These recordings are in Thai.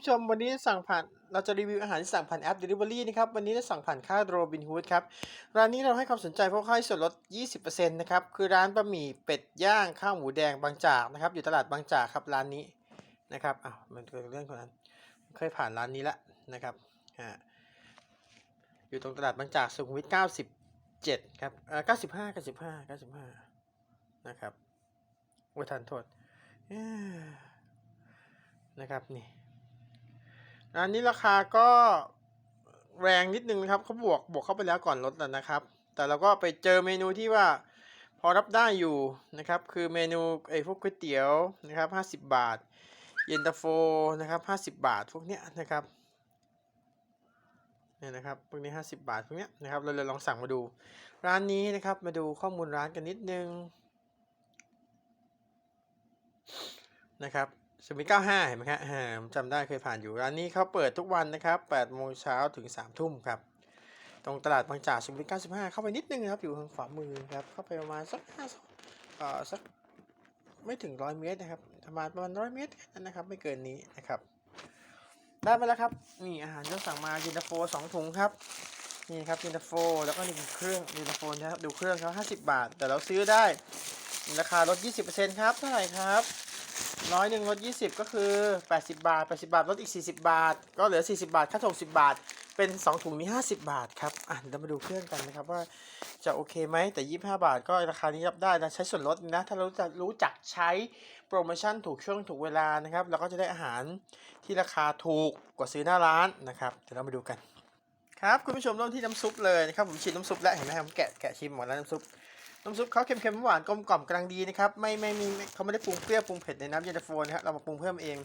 ผู้ชมวันนี้สั่งผ่านเราจะรีวิวอาหารที่สั่งผ่านแอป Delivery นะครับ วันนี้ได้สั่งผ่านค่ายโรบินฮูดครับ ร้านนี้เราให้ความสนใจเพราะเขาให้ส่วนลด 20%นะครับ คือร้านบะหมี่เป็ดย่างข้าวหมูแดงบางจากนะครับ อยู่ตลาดบางจากครับร้านนี้นะครับอ้าวมันเกิดเรื่องคนนั้นเคยผ่านร้านนี้ละนะครับอ่าอยู่ตรงตลาดบางจากสุขุมวิท 97 ครับเอ่อ95 95 95 นะครับโอ้ทันโทษนะครับนี่ ร้านนี้ราคาก็แรงนิดนึงนะครับเขาบวกบวกเข้าไปแล้วก่อนลดแล้วนะครับ แต่เราก็ไปเจอเมนูที่ว่าพอรับได้อยู่นะครับ คือเมนูไอ้พวกก๋วยเตี๋ยวนะครับห้าสิบบาท เย็นตาโฟนะครับห้าสิบบาทพวกเนี้ยนะครับเนี่ยนะครับพวกนี้ห้าสิบบาทพวกเนี้ยนะครับเราเลยลองสั่งมาดู ร้านนี้นะครับมาดูข้อมูลร้านกันนิดนึงนะครับ สมิเก้าห้าเห็นไหมครับผมจำได้เคยผ่านอยู่ร้านนี้เขาเปิดทุกวันนะครับ8โมงเช้าถึง3ทุ่มครับ ตรงตลาดบางจากสุขุมวิท95เข้าไปนิดนึงครับ อยู่ทางขวามือครับ เข้าไปประมาณสักห้าเอ่อสักไม่ถึงร้อยเมตรนะครับประมาณประมาณร้อยเมตรนะครับ ไม่เกินนี้นะครับ ได้มาแล้วครับนี่อาหารที่สั่งมาเย็นตาโฟสองถุงครับนี่ครับเย็นตาโฟแล้วก็นี่เป็นเครื่องเย็นตาโฟนะครับดูเครื่องเขา50บาท แต่เราซื้อได้ราคาลด 20%ครับ เท่าไหร่ครับ ร้อยหนึ่งลดยี่สิบก็คือ 80 บาท 80 บาทลดอีก 40 บาท ก็เหลือ 40 บาทค่าส่ง10 บาท เป็น 2 ถุงนี้50 บาทครับอะเดี๋ยวมาดูเครื่องกันนะครับว่าจะโอเคไหมแต่ 25 บาทก็ราคานี้รับได้นะใช้ส่วนลดนะ ถ้าเรารู้จักรู้จักใช้โปรโมชั่นถูกช่วงถูกเวลานะครับเราก็จะได้อาหารที่ราคาถูกกว่าซื้อหน้าร้านนะครับเดี๋ยวเรามาดูกันครับคุณผู้ชมเริ่มที่น้ำซุปเลยนะครับผมชิมน้ำซุปแล้วเห็นไหมครับผมแกะแกะชิมหมดแล้วน้ำซุป น้ำซุปเขาเค็มๆหวานกลมกล่อมกำลังดีนะครับไม่ไม่มีเขาไม่ได้ปรุงเปรี้ยวปรุงเผ็ดในน้ำเย็นตาโฟนะครับเรามาปรุงเพิ่มเอง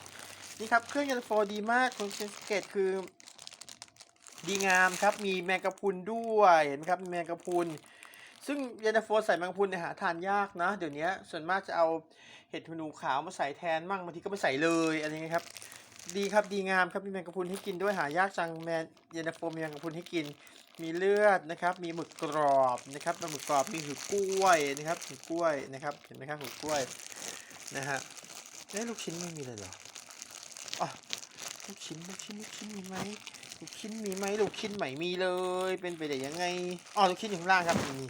นี่ครับเครื่องเย็นตาโฟดีมากคุณสังเกตคือ ดีงามครับมีแมงกะพรุนด้วยเห็นไหมครับมีแมงกะพรุนซึ่งเย็นตาโฟใส่แมงกะพรุนเนี่ยหาทานยากนะ เดี๋ยวนี้ส่วนมากจะเอาเห็ดหนูขาวมาใส่แทนมั่งบางทีก็ไม่ใส่เลยอะไรเงี้ยครับ ดีครับดีงามครับมีแมงกะพรุนให้กินด้วยหายากจังแมนเยนาโฟมีแมงกะพรุนให้กิน มีเลือดนะครับ มีหมึกกรอบนะครับหมึกกรอบมีหือกล้วยนะครับหือกล้วยนะครับเห็นไหมครับหือกล้วยนะฮะเอ๊ะลูกชิ้นไม่มีเลยเหรออ๋อลูกชิ้นลูกชิ้นลูกชิ้นมีไหมลูกชิ้นมีไหมลูกชิ้นใหม่มีเลย เป็นไปได้ยังไงอ๋อลูกชิ้นอยู่ข้างล่างครับมี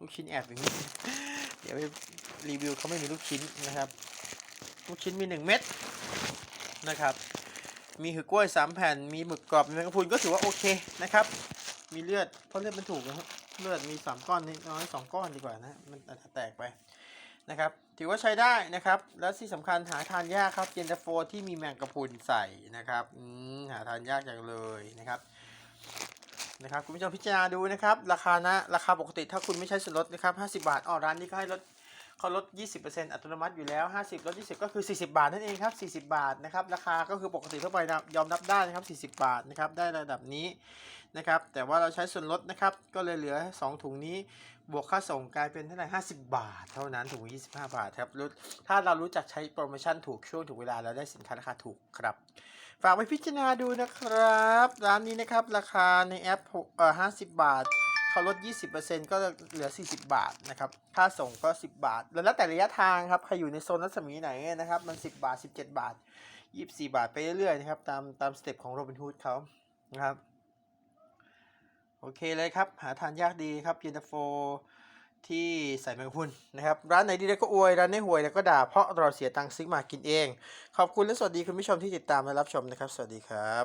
ลูกชิ้นแอบอยู่นี่เดี๋ยวไปรีวิวเขาไม่มีลูกชิ้นนะครับ ลูกชิ้นมีหนึ่งเม็ดนะครับ มีหือกล้วยสามแผ่น มีหมึกกรอบ มีแมงกะพรุนก็ถือว่าโอเคนะครับ มีเลือด เพราะเลือดมันถูกนะครับเลือดมีสามก้อนนี่น้อยสองก้อนดีกว่านะ มันอาจจะแตกไปนะครับ ถือว่าใช้ได้นะครับ และที่สำคัญหาทานยากครับเย็นตาโฟที่มีแมงกะพรุนใส่นะครับหาทานยากอย่างเลยนะครับนะครับคุณผู้ชมพิจารณาดูนะครับ ราคานะราคาปกติถ้าคุณไม่ใช้ส่วนลดนะครับ 50 บาทอ๋อร้านนี้ก็ให้ลด เขาลด 20%อัตโนมัติอยู่แล้ว 50ลด20 ก็คือ 40 บาทนั่นเองครับ 40 บาทนะครับ ราคาก็คือปกติทั่วไปนะยอมรับได้นะครับ 40 บาทนะครับ ได้ระดับนี้นะครับ แต่ว่าเราใช้ส่วนลดนะครับ ก็เลยเหลือ 2 ถุงนี้ บวกค่าส่งกลายเป็นเท่าไหร่50 บาท เท่านั้นถุง25 บาทครับรู้ถ้าเรารู้จักใช้โปรโมชั่นถูกช่วงถูกเวลาแล้วได้สินค้าราคาถูกครับ ฝากไปพิจารณาดูนะครับ ร้านนี้นะครับ ราคาในแอปหกเอ่อ50 บาท เขาลด 20%ก็เหลือ 40 บาทนะครับ ค่าส่งก็ 10 บาท แล้วแต่ระยะทางครับ ใครอยู่ในโซนรัศมีไหนนะครับ มัน 10 บาท 17 บาท 24 บาทไปเรื่อยๆนะครับ ตามตามสเต็ปของโรบินฮูดเขานะครับ โอเคเลยครับ หาทานยากดีครับเย็นตาโฟที่ใส่แมงกะพรุนนะครับ ร้านไหนดีแล้วก็อวย ร้านไหนห่วยแล้วก็ด่า เพราะเราเสียตังค์ซื้อมากินเอง ขอบคุณและสวัสดีคุณผู้ชมที่ติดตามและรับชมนะครับ สวัสดีครับ